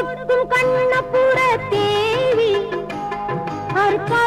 கொடுக்கும் கண்ணபுர தேவி அர்ப்பா